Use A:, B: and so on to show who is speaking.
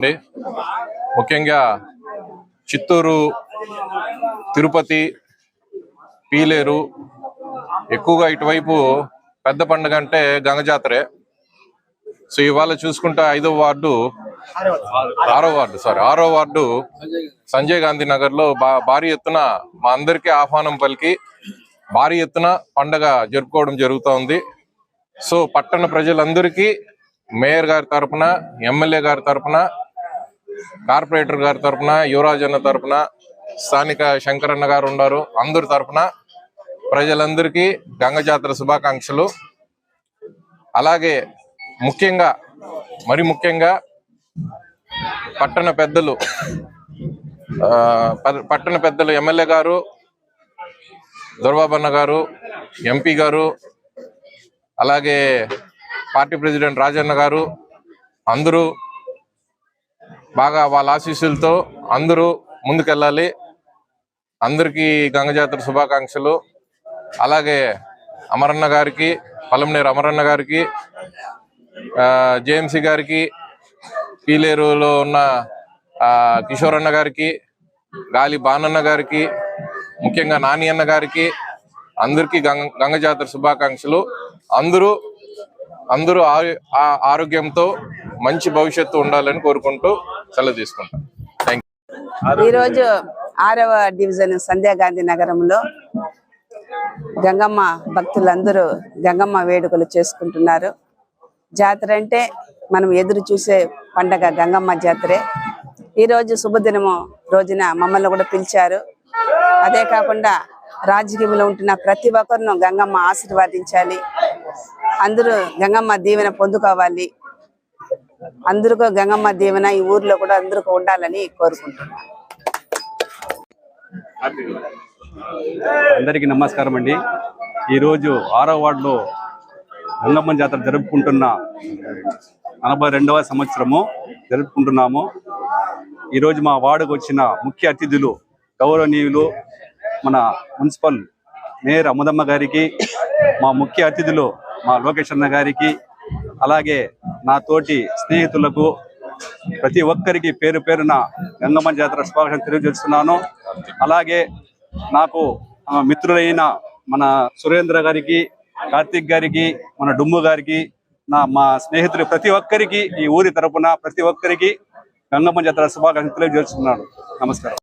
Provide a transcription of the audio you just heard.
A: అండి ముఖ్యంగా చిత్తూరు తిరుపతి పీలేరు ఎక్కువగా ఇటువైపు పెద్ద పండుగ అంటే గంగజాతరే సో ఇవాళ చూసుకుంటే ఐదో వార్డు ఆరో వార్డు సారీ ఆరో వార్డు సంజయ్ గాంధీ నగర్లో బా- భారీ ఎత్తున మా అందరికీ ఆహ్వానం పలికి భారీ ఎత్తున పండగ జరుపుకోవడం జరుగుతోంది సో పట్టణ ప్రజలందరికీ మేయర్ గారి తరపున ఎమ్మెల్యే గారి తరపున కార్పొరేటర్ గారి తరపున యువరాజ్ అన్న తరఫున స్థానిక శంకరన్న గారు ఉన్నారు అందరి తరపున ప్రజలందరికీ గంగ జాతర శుభాకాంక్షలు. అలాగే ముఖ్యంగా మరి ముఖ్యంగా పట్టణ పెద్దలు ఆ, పట్టణ పెద్దలు ఎమ్మెల్యే గారు దుర్వాబన్న గారు ఎంపీ గారు అలాగే పార్టీ ప్రెసిడెంట్ రాజన్న గారు అందరూ బాగా వాళ్ళ ఆశీస్సులతో అందరూ ముందుకెళ్ళాలి. అందరికీ గంగజాతర శుభాకాంక్షలు. అలాగే అమరన్న గారికి పలంనేరు అమరన్న గారికి జేఎంసీ గారికి పీలేరులో ఉన్న ఆ, కిషోర్ అన్న గారికి గాలి బానన్న గారికి ముఖ్యంగా నాని అన్న గారికి అందరికీ గంగ గంగ జాతర శుభాకాంక్షలు. అందరూ అందరూ ఆ- ఆరోగ్యంతో మంచి భవిష్యత్తు ఉండాలని కోరుకుంటూ సెలవు తీసుకుంటాం. థ్యాంక్
B: ఈరోజు ఆరవ డివిజన్ సంధ్యాగాంధీ నగరంలో గంగమ్మ భక్తులందరూ గంగమ్మ వేడుకలు చేసుకుంటున్నారు. జాతర అంటే మనం ఎదురు చూసే పండగ గంగమ్మ జాతరే. ఈరోజు శుభదినము రోజున మమ్మల్ని కూడా పిలిచారు. అదే కాకుండా రాజకీయంలో ఉంటున్న ప్రతి ఒక్కరిను గంగమ్మ ఆశీర్వాదించాలి. అందరూ గంగమ్మ దీవెన పొందుకోవాలి. అందరికీ గంగమ్మ దీవెన ఈ ఊర్లో కూడా అందరికీ ఉండాలని కోరుకుంటున్నాను
C: అందరికీ నమస్కారం అండి. ఈరోజు ఆరో వార్డులో గంగమ్మ జాతర జరుపుకుంటున్న నలభై రెండవ సంవత్సరము జరుపుకుంటున్నాము. ఈరోజు మా వార్డుకు వచ్చిన ముఖ్య అతిథులు గౌరవనీయులు మన మున్సిపల్ మేయర్ అముదమ్మ గారికి మా ముఖ్య అతిథులు మా లోకేష్ అన్న గారికి అలాగే నా తోటి స్నేహితులకు ప్రతి ఒక్కరికి పేరు పేరున గంగమ్మ జాతర శుభాకాంక్షలు తెలియజేస్తున్నాను. అలాగే నాకు ఆ, మిత్రులైన మన సురేంద్ర గారికి కార్తిక్ గారికి మన డుమ్ము గారికి నా మా స్నేహితులు ప్రతి ఒక్కరికి ఈ ఊరి తరపున ప్రతి ఒక్కరికి గంగమ్మ జాతర శుభాకాంక్షలు తెలియజేస్తున్నాను. నమస్కారం.